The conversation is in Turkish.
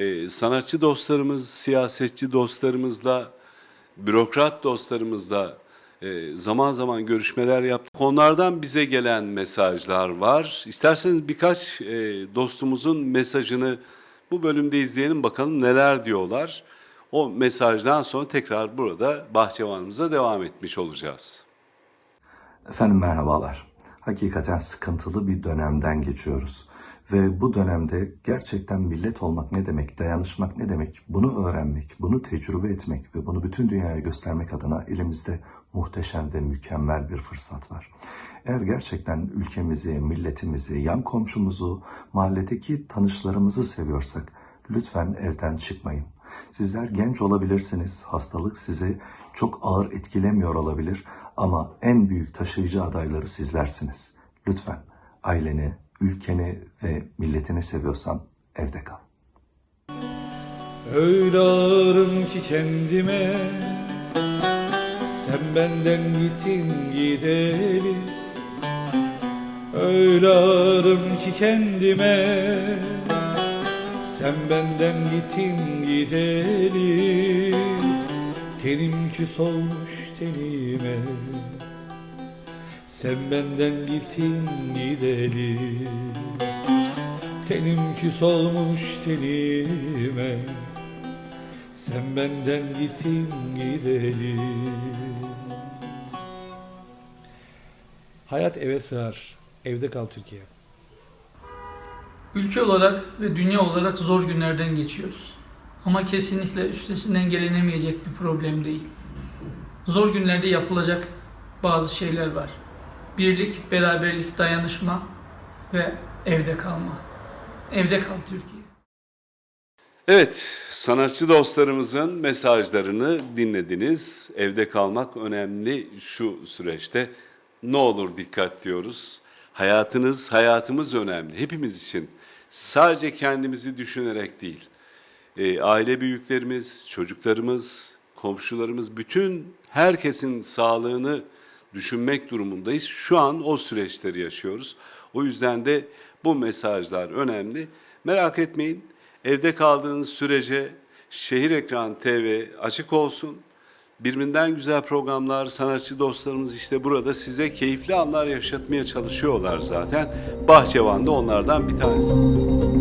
e, sanatçı dostlarımız, siyasetçi dostlarımızla, bürokrat dostlarımızla e, zaman zaman görüşmeler yaptık. Onlardan bize gelen mesajlar var. İsterseniz birkaç e, dostumuzun mesajını bu bölümde izleyelim bakalım neler diyorlar. O mesajdan sonra tekrar burada bahçıvanımıza devam etmiş olacağız. Efendim merhabalar. Hakikaten sıkıntılı bir dönemden geçiyoruz. Ve bu dönemde gerçekten millet olmak ne demek, dayanışmak ne demek, bunu öğrenmek, bunu tecrübe etmek ve bunu bütün dünyaya göstermek adına elimizde muhteşem ve mükemmel bir fırsat var. Eğer gerçekten ülkemizi, milletimizi, yan komşumuzu, mahalledeki tanışlarımızı seviyorsak lütfen evden çıkmayın. Sizler genç olabilirsiniz, hastalık sizi çok ağır etkilemiyor olabilir ama en büyük taşıyıcı adayları sizlersiniz. Lütfen aileni, ülkeni ve milletini seviyorsan evde kal. Öyle ağırım ki kendime Sen benden gittin gideli Öyle ağırım ki kendime Sen benden gittin gideli Tenim küs olmuş tenime Sen benden gittin gideli Tenim küs olmuş tenime Sen benden gittin gideli Hayat eve sığar, evde kal Türkiye. Ülke olarak ve dünya olarak zor günlerden geçiyoruz. Ama kesinlikle üstesinden gelinemeyecek bir problem değil. Zor günlerde yapılacak bazı şeyler var. Birlik, beraberlik, dayanışma ve evde kalma. Evde kal Türkiye. Evet, sanatçı dostlarımızın mesajlarını dinlediniz. Evde kalmak önemli şu süreçte. Ne olur dikkat diyoruz. Hayatınız, hayatımız önemli hepimiz için. Sadece kendimizi düşünerek değil. E, aile büyüklerimiz, çocuklarımız, komşularımız, bütün herkesin sağlığını düşünmek durumundayız. Şu an o süreçleri yaşıyoruz. O yüzden de bu mesajlar önemli. Merak etmeyin. Evde kaldığınız sürece Şehir Ekran TV açık olsun. Birbirinden güzel programlar, sanatçı dostlarımız işte burada size keyifli anlar yaşatmaya çalışıyorlar zaten. Bahçevan da onlardan bir tanesi.